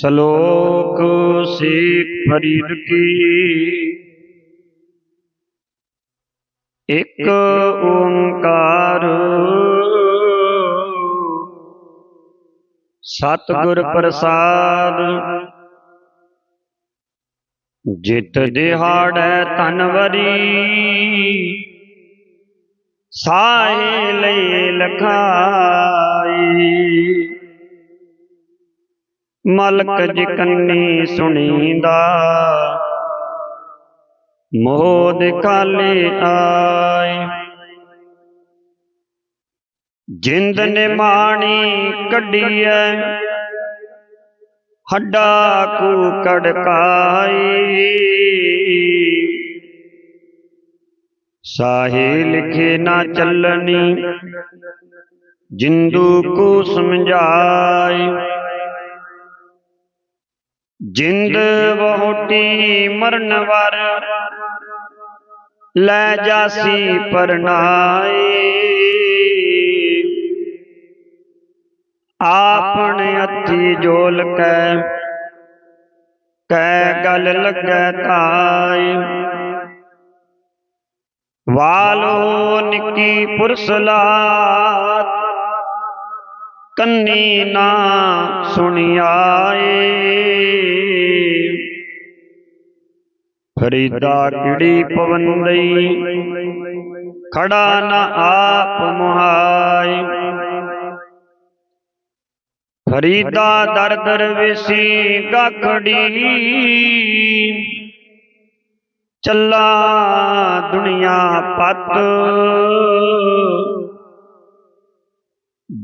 ਸ਼ਲੋਕ ਸੇਖ ਫਰੀਦ ਕੀ? ਇੱਕ ਓੰਕਾਰ ਸਤਿਗੁਰ ਪ੍ਰਸਾਦ ਜਿਤ ਦਿਹਾੜੈ ਤਨਵਰੀ ਸਾਹੇ ਲਈ ਲਖਾਈ। ਮਲਕ ਜਿਕੰਨੀ ਸੁਣੀਂਦਾ। ਮੋਹ ਦਿਖਾਲੇ ਆਏ। ਜਿੰਦ ਨੇ ਮਾਣੀ ਕੱਢੀਐ। ਹੱਡਾ ਕੂ ਕੜਕਾਈ। ਸਾਹੇ ਲਿਖੇ ਨਾ ਚੱਲਣੀ। ਜਿੰਦੂ ਕੋ ਸਮਝਾਈ। ਜਿੰਦ ਬਹੁਟੀ ਮਰਨ ਵਰ, ਲੈ ਜਾਸੀ ਪਰਨਾਏ। ਆਪਣ ਅੱਥੀ ਜੋਲ ਕੈ ਕੈ ਗਲ ਲੱਗੈ ਤਾਈ ਵਾਲੋ ਨਿੱਕੀ ਪੁਰਸਲਾਤ ਕੰਨੀ ਨਾ ਸੁਣਿਆਏ। ਫਰੀਦਾ ਕਿੜੀ ਪਵੰਦਈ ਖੜਾ ਨਾ ਆਪ ਮੁਹਾਈ ਫਰੀਦਾ ਦਰ ਦਰ ਵਿਸੀ ਗਖੜੀ। ਚੱਲਾ ਦੁਨੀਆ ਪਤ।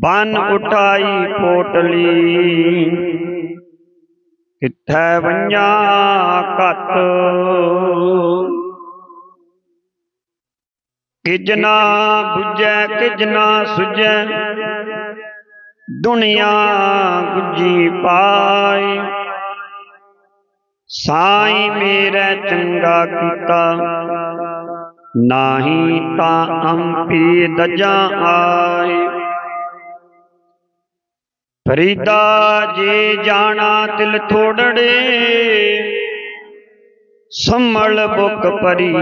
ਬਨ ਉਠਾਈ ਪੋਟਲੀ। ਕਿੱਥੈ ਵੰਜਾ ਕਤ ਕਿਜਨਾ 부ਜੈ ਕਿਜਨਾ ਸੁਜੈ ਦੁਨੀਆ ਗੁਜੀ ਪਾਈ ਸਾਈ ਮੇਰਾ ਚੰਗਾ ਕੀਤਾ। ਨਾਹੀ ਤਾਂ ਅੰਪੀ ਦਜਾ ਆਈ ਫਰੀਦਾ ਜੇ ਜਾਣਾ ਤਿਲ ਥੋੜੜੇ ਸੰਮਲ ਬੁਕ ਪਰੀ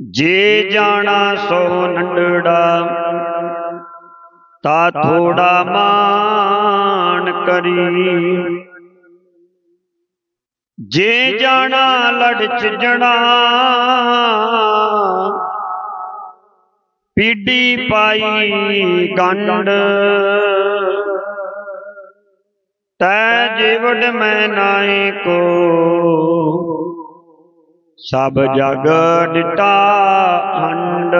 ਜੇ ਜਾਣਾ ਸੋ ਨੰਡੜਾ, ਤਾ ਥੋੜਾ ਮਾਨ ਕਰੀ। ਜੇ ਜਾਣਾ ਲੜ ਚਜਣਾ ਪੀੜੀ ਪਾਈ ਗੰਡ ਤੈ ਜੀਵੜ ਮੈਂ ਨਾਏ ਕੋ। ਸਭ ਜਗ ਡਿਟਾ ਹੰਡ